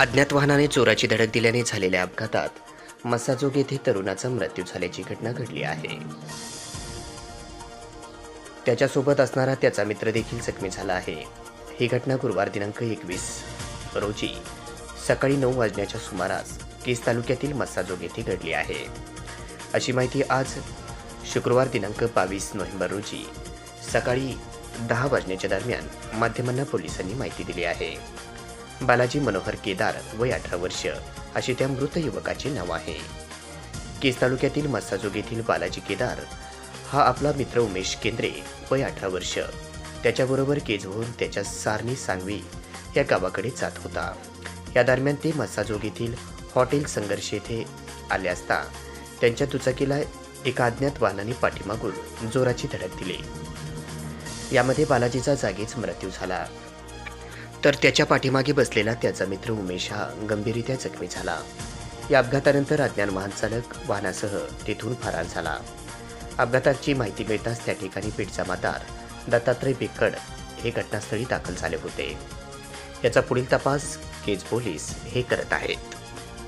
अज्ञात वाहनाने चोराची धडक दिल्याने झालेल्या अपघातात मसाजोग येथे तरुणाचा मृत्यू झाल्याची घटना घडली आहे. त्याच्यासोबत असणारा त्याचा मित्र देखील जखमी झाला आहे. ही घटना गुरुवार दिनांक एकवीस रोजी सकाळी नऊ वाजण्याच्या सुमारास केस तालुक्यातील मस्साजोग येथे घडली आहे. अशी माहिती आज शुक्रवार दिनांक बावीस नोव्हेंबर रोजी सकाळी दहा वाजण्याच्या दरम्यान माध्यमांना पोलिसांनी माहिती दिली आहे. बालाजी मनोहर केदार वय अठरा वर्ष. अशी त्या मृत युवकाचे नाव आहे. केस तालुक्यातील मस्साजोग येथील बालाजी केदार हा आपला मित्र उमेश केंद्रे वय अठरा वर्ष. त्याच्याबरोबर केजवरून त्याच्या सारणी सांगवी या गावाकडे जात होता. या दरम्यान ते मस्साजोग येथील हॉटेल संघर्ष येथे आले असता त्यांच्या दुचाकीला एका अज्ञात वाहनाने पाठीमागून जोराची धडक दिली. यामध्ये बालाजीचा जागीच मृत्यू झाला. तर त्याच्या पाठीमागे बसलेला त्याचा मित्र उमेश हा गंभीररित्या जखमी झाला. या अपघातानंतर अज्ञान वाहन चालक वाहनासह तिथून फरार झाला. अपघाताची माहिती मिळताच त्या ठिकाणी पीठ जमादार दत्तात्रय बिकड हे घटनास्थळी दाखल झाले होते. याचा पुढील तपास केज पोलीस हे करत आहेत.